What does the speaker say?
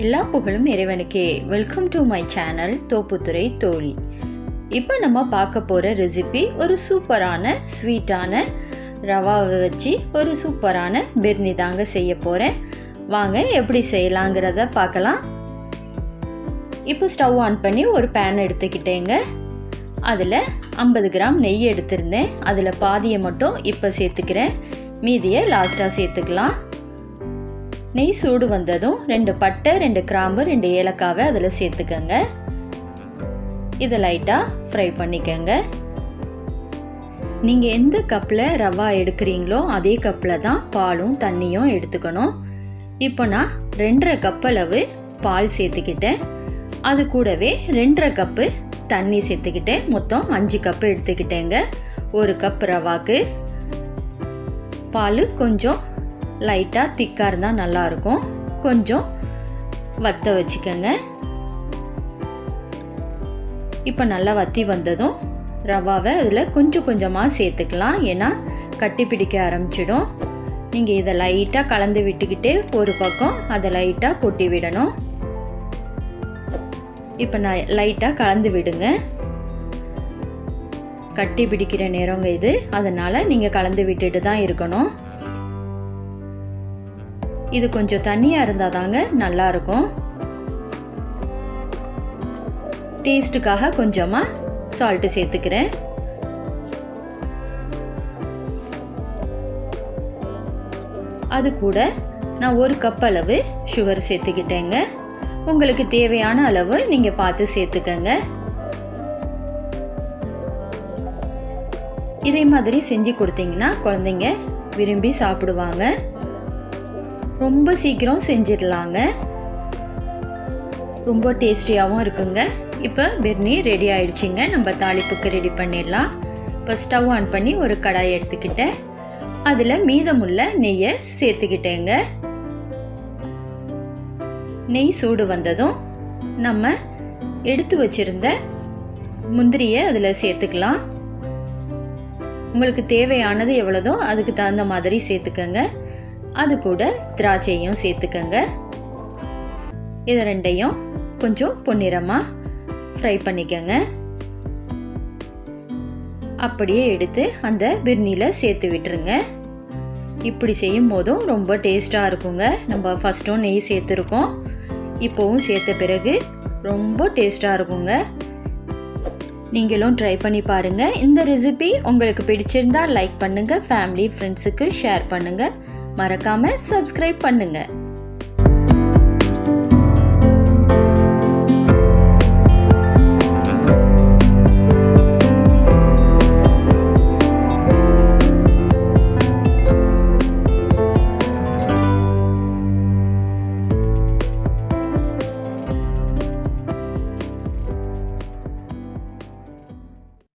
எல்லா புகழும் இறைவனுக்கே. Welcome to my channel Thopputhurai தோழி இப்போ நம்ம பார்க்க போகிற ரெசிபி ஒரு சூப்பரான ஸ்வீட்டான ரவாவை வச்சு ஒரு சூப்பரான பிர்னி தாங்க செய்ய போகிறேன் வாங்க எப்படி செய்யலாங்கிறத பார்க்கலாம். இப்போ ஸ்டவ் ஆன் பண்ணி ஒரு பேன் எடுத்துக்கிட்டேங்க. அதில் ஐம்பது கிராம் நெய் எடுத்திருந்தேன். அதில் பாதியை மட்டும் இப்போ சேர்த்துக்கிறேன். மீதியை லாஸ்ட்டாக சேர்த்துக்கலாம். நெய் சூடு வந்ததும் ரெண்டு பட்டை ரெண்டு கிராம்பு ரெண்டு ஏலக்காவை அதில் சேர்த்துக்கோங்க. இதை லைட்டாக ஃப்ரை பண்ணிக்கோங்க. நீங்கள் எந்த கப்பில் ரவா எடுக்கிறீங்களோ அதே கப்பில் தான் பாலும் தண்ணியும் எடுத்துக்கணும். இப்போ நான் ரெண்டரை கப் அளவு பால் சேர்த்துக்கிட்டேன். அது கூடவே ரெண்டரை கப்பு தண்ணி சேர்த்துக்கிட்டேன். மொத்தம் அஞ்சு கப்பு எடுத்துக்கிட்டேங்க. ஒரு கப் ரவாக்கு. பால் கொஞ்சம் லைட்டாக திக்காக இருந்தால் நல்லாயிருக்கும் கொஞ்சம் வத்த வச்சுக்கோங்க. இப்போ நல்லா வத்தி வந்ததும் ரவாவை அதில் கொஞ்சம் கொஞ்சமாக சேர்த்துக்கலாம். ஏன்னா கட்டி பிடிக்க ஆரம்பிச்சிடும். நீங்கள் இதை லைட்டாக கலந்து விட்டுக்கிட்டே ஒரு பக்கம் அதை லைட்டாக கொட்டி விடணும். இப்போ நான் லைட்டாக கலந்து விடுங்க. கட்டி பிடிக்கிற நேரங்க இது. அதனால் நீங்கள் கலந்து விட்டுட்டு தான் இருக்கணும். இது கொஞ்சம் தண்ணியாக இருந்தால் தாங்க நல்லாயிருக்கும் டேஸ்ட்டுக்காக கொஞ்சமாக சால்ட்டு சேர்த்துக்கிறேன். அது கூட நான் ஒரு கப் அளவு சுகர் சேர்த்துக்கிட்டேங்க. உங்களுக்கு தேவையான அளவு நீங்கள் பார்த்து சேர்த்துக்கங்க. இதே மாதிரி செஞ்சு கொடுத்தீங்கன்னா குழந்தைங்க விரும்பி சாப்பிடுவாங்க. ரொம்ப சீக்கிரம் செஞ்சிடலாங்க. ரொம்ப டேஸ்டியாகவும் இருக்குங்க. இப்போ பிர்னி ரெடி ஆயிடுச்சுங்க. நம்ம தாளிப்புக்கு ரெடி பண்ணிடலாம். இப்போ ஸ்டவ் ஆன் பண்ணி ஒரு கடாய் எடுத்துக்கிட்டேன். அதில் மீதமுள்ள நெய்யை சேர்த்துக்கிட்டேங்க. நெய் சூடு வந்ததும் நம்ம எடுத்து வச்சுருந்த முந்திரியை அதில் சேர்த்துக்கலாம். உங்களுக்கு தேவையானது எவ்வளோதோ அதுக்கு தகுந்த மாதிரி சேர்த்துக்கங்க. அது கூட திராட்சையும் சேர்த்துக்கங்க. இது ரெண்டையும் கொஞ்சம் பொன்னிறமாக ஃப்ரை பண்ணிக்கங்க. அப்படியே எடுத்து அந்த பிர்னியில் சேர்த்து விட்டுருங்க. இப்படி செய்யும் போதும் ரொம்ப டேஸ்ட்டாக இருக்குங்க. நம்ம ஃபஸ்ட்டும் நெய் சேர்த்துருக்கோம். இப்போவும் சேர்த்த பிறகு ரொம்ப டேஸ்ட்டாக இருக்குங்க. நீங்களும் ட்ரை பண்ணி பாருங்கள் இந்த ரெசிபி உங்களுக்கு பிடிச்சிருந்தா லைக் பண்ணுங்கள் ஃபேமிலி ஃப்ரெண்ட்ஸுக்கு ஷேர் பண்ணுங்கள் மறக்காமல் சப்ஸ்கிரைப் பண்ணுங்கள்